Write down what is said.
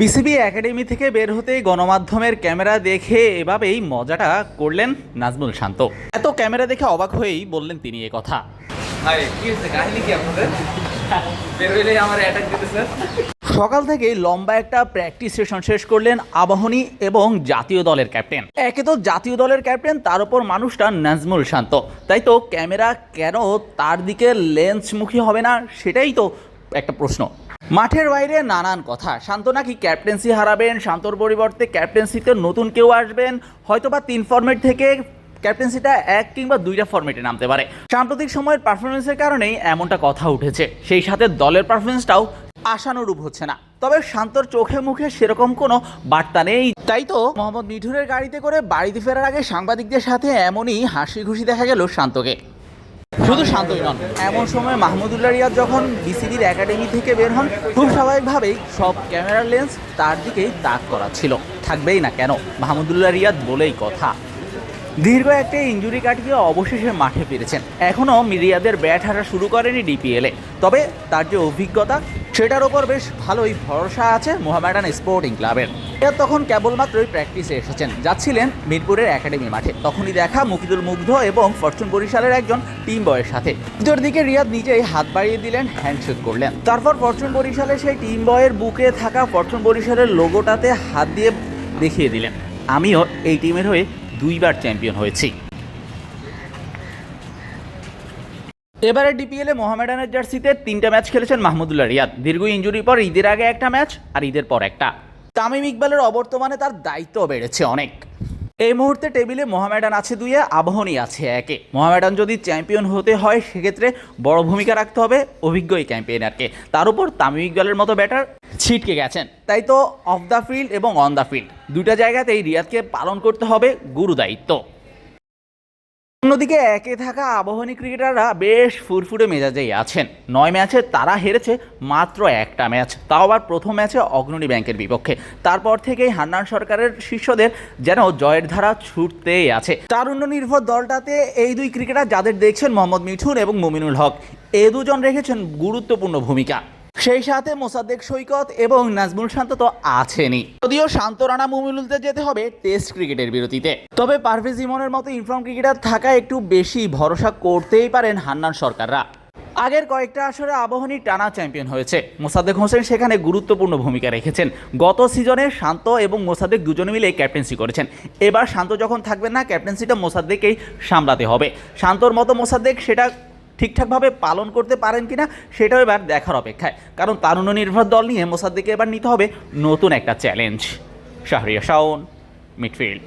BCB academy থেকে বের হতেই গণমাধ্যমের ক্যামেরা দেখে এভাবেই মজাটা করলেন নাজমুল শান্ত। এত ক্যামেরা দেখে অবাক হয়েই বললেন তিনি এ কথা। ভাই কি হয়েছে? কাহিনী কি আপনাদের? বের হইলেই আমার অ্যাটাক দিতে স্যার সকাল থেকে লম্বা একটা প্র্যাকটিস সেশন শেষ করলেন আবাহনী এবং জাতীয় দলের ক্যাপ্টেন একে তো জাতীয় দলের ক্যাপ্টেন তার উপর মানুষটা নাজমুল শান্ত। তাই তো ক্যামেরা কেন তার দিকে লেন্সমুখী হবে না, সেটাই তো একটা প্রশ্ন। মাঠের বাইরে নানান কথা। শান্ত নাকি ক্যাপ্টেন্সি হারাবেন, শান্তর পরিবর্তে ক্যাপ্টেন্সিতে নতুন কেউ আসবেন, হয়তোবা তিন ফর্মেট থেকে ক্যাপ্টেন্সিটা এক কিংবা দুইটা ফর্মেটে নামতে পারে। সাম্প্রতিক সময়ের পারফরমেন্সের কারণেই এমনটা কথা উঠেছে। সেই সাথে দলের পারফরমেন্সটাও আশানুরূপ হচ্ছে না। তবে শান্তর চোখে মুখে সেরকম কোনো বার্তা নেই। তাই তো মোহাম্মদ মিঠুনের গাড়িতে করে বাড়িতে ফেরার আগে সাংবাদিকদের সাথে এমনই হাসি খুশি দেখা গেল শান্তকে। শুধু শান্তই নন, এমন সময় মাহমুদুল্লাহ রিয়াদ যখন বিসিবির একাডেমি থেকে বের হন, খুব স্বাভাবিকভাবেই সব ক্যামেরার লেন্স তার দিকেই তাক করা ছিল। থাকবেই না কেন? মাহমুদুল্লাহ রিয়াদ বলেই কথা। দীর্ঘ একটা ইঞ্জুরি কাটিয়ে অবশেষে মাঠে ফিরেছেন। এখনও রিয়াদের ব্যাট হারা শুরু করেনি ডিপিএলে। তবে তার যে অভিজ্ঞতা সেটার ওপর বেশ ভালোই ভরসা আছে মোহামেডান স্পোর্টিং ক্লাবের। এর তখন কেবলমাত্রই প্র্যাকটিসে এসেছেন। যাচ্ছিলেন মিরপুরের একাডেমি মাঠে। তখনই দেখা মুকিদুল মুগ্ধ এবং ফরচুন বরিশালের একজন টিম বয়ের সাথে। ভিতর দিকে রিয়াদ নিজেই হাত বাড়িয়ে দিলেন হ্যান্ডশেক করলেন। তারপর ফরচুন বরিশালের সেই টিম বয়ের বুকে থাকা ফরচুন বরিশালের লোগোটাতে হাত দিয়ে দেখিয়ে দিলেন, আমিও এই টিমের হয়ে দুইবার চ্যাম্পিয়ন হয়েছি। এবারে ডিপিএলে মোহামেডানের জার্সিতে তিনটা ম্যাচ খেলেছেন মাহমুদুল্লাহ রিয়াদ। দীর্ঘ ইঞ্জুরির পর ঈদের আগে একটা ম্যাচ আর ঈদের পর একটা। তামিম ইকবালের অবর্তমানে তার দায়িত্ব বেড়েছে অনেক। এই মুহূর্তে টেবিলে মোহামেডান আছে দুইয়ে, আবাহনী আছে একে। মোহামেডান যদি চ্যাম্পিয়ন হতে হয়, সেক্ষেত্রে বড় ভূমিকা রাখতে হবে অভিজ্ঞ এই ক্যাম্পেইনারকে। তার উপর তামিম ইকবালের মতো ব্যাটার ছিটকে গেছেন। তাই তো অফ দ্য ফিল্ড এবং অন দ্য ফিল্ড দুইটা জায়গাতেই রিয়াদকে পালন করতে হবে গুরু দায়িত্ব। অন্যদিকে একে থাকা আবাহনী ক্রিকেটাররা বেশ ফুরফুরে মেজাজেই আছেন। নয় ম্যাচে তারা হেরেছে মাত্র একটা ম্যাচ, তাও আবার প্রথম ম্যাচে অগ্রণী ব্যাংকের বিপক্ষে। তারপর থেকেই হান্নান সরকারের শিষ্যদের যেন জয়ের ধারা ছুটতেই আছে। তারুণ্য নির্ভর দলটাতে এই দুই ক্রিকেটার যাদের দেখছেন মোহাম্মদ মিঠুন এবং মুমিনুল হক, এ দুজন রেখেছেন গুরুত্বপূর্ণ ভূমিকা। সেই সাথে মোসাদ্দেক সৈকত এবং নাজমুল শান্ত তো আছেনই। যদিও শান্ত রানা মুমিনুলতে যেতে হবে টেস্ট ক্রিকেটের বিরতিতে। তবে পারভেজ ইমনের মতো ইনফর্ম ক্রিকেটার থাকা একটু বেশি ভরসা করতেই পারেন হান্নান সরকাররা। আগের কয়েকটা আসরে আবাহনী টানা চ্যাম্পিয়ন হয়েছে। মোসাদ্দেক হোসেন সেখানে গুরুত্বপূর্ণ ভূমিকা রেখেছেন। গত সিজনে শান্ত এবং মোসাদ্দেক দুজনে মিলে ক্যাপ্টেন্সি করেছেন। এবার শান্ত যখন থাকবেন না, ক্যাপ্টেন্সিটা মোসাদ্দেককেই সামলাতে হবে। শান্তর মতো মোসাদ্দেক সেটা ঠিকঠাকভাবে পালন করতে পারেন কিনা সেটাও এবার দেখার অপেক্ষায়। কারণ তারুণ্য নির্ভর দল নিয়ে মোসাদ্দেকে এবার নিতে হবে নতুন একটা চ্যালেঞ্জ শাহরিয়া শাওন মিডফিল্ড